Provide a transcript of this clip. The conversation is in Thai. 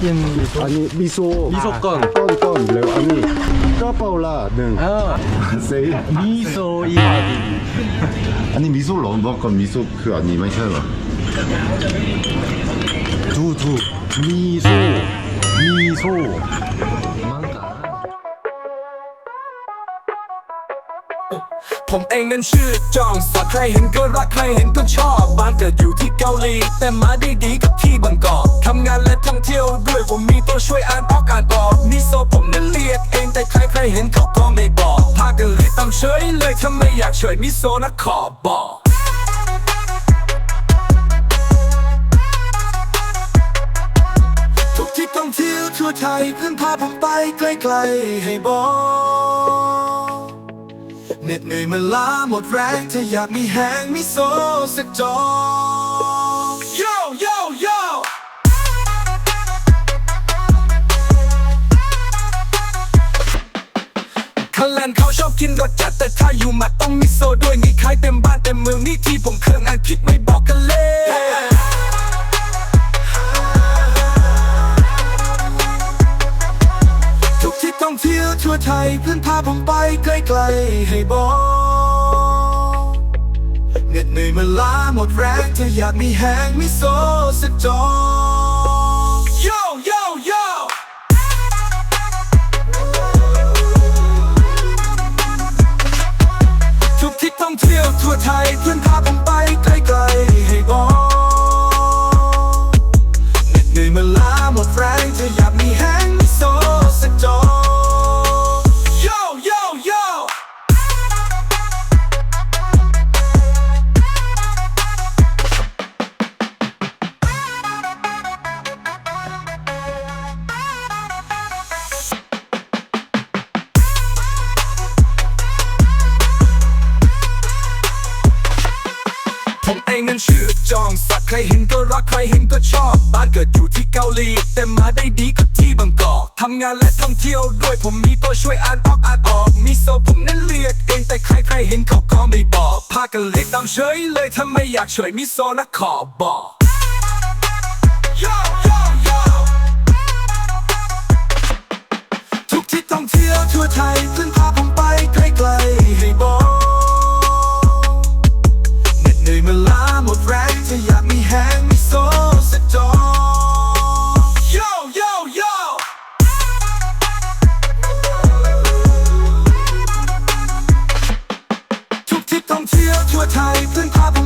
치킨 미소 아니 미소 미소건. 건건 그래요 아니 까빠올라 능 아 세이 미소 이바디 아니 미소 런던건 미소 그 아니 마이샤라 두두 미소 미소 ผมเองนั้นชื่อจองสอดใครเห็นก็รักใครเห็นก็ชอบบ้านเกิดอยู่ที่เกาหลี แต่มาได้ดีกับที่บางกอกทำง านและท่องเที่ยวด้วยผมมีตัวช่วยอ่านออกอ่านออกนี่โซผมนั้นเรียกเองแต่ใครใครเห็นเขาก็ไม่บอกพากันเลยตามเฉยเลยถ้าไม่อยากเฉยมิโซนะขอบอกทุกที่ท่องเที่ยวทั่วไทยเพื่อนพาผมไปไกลๆให้บอกเหน็ดเหนื่อยมาล้าหมดแรงถ้าอยากมีแหงมีโซสักจอ คันแลนเขาชอบกินรสจัดแต่ถ้าอยู่มัดต้องมีโซด้วยมีขายเต็มบ้านเต็มเมืองนี่ที่ผมเครื่องอ่านผิดไม่บอกกันเลยทุกที่ท่องเที่ยวทั่วไทยเพื่อนพาผมไปไกลๆให้บอกเหน็ดเหนื่อยมาล้าหมดแรงถ้าอยากมีแหงมีโซสักจอ ที่ต้องเที่ยวทั่วไทยเพื่อนพาผมไปไกลๆให้บอกเหน็ดเหนื่อยมาล้าหมดแรงจะอยาก ใครเห็นก็รักใครเห็นก็ชอบบ้านเกิดอยู่ที่เกาหลี แต่มาได้ดีก็ที่บางกอกทำงานและท่องเที่ยวด้วยผมมีตัวช่วยอ่านออกอ่านออก มีโซผมนั้นเรียกเองแต่ใครใครเห็นเขาก็ไม่บอกพากันเล็กตามเฉยเลยถ้าไม่อยากเฉยมีโซนะขอบอก Yo, ทุกที่ต้องเที่ยวทั่วไทยเพื่อนพาผมไปไกลๆให้บอก วไทยพื้นผ้าผ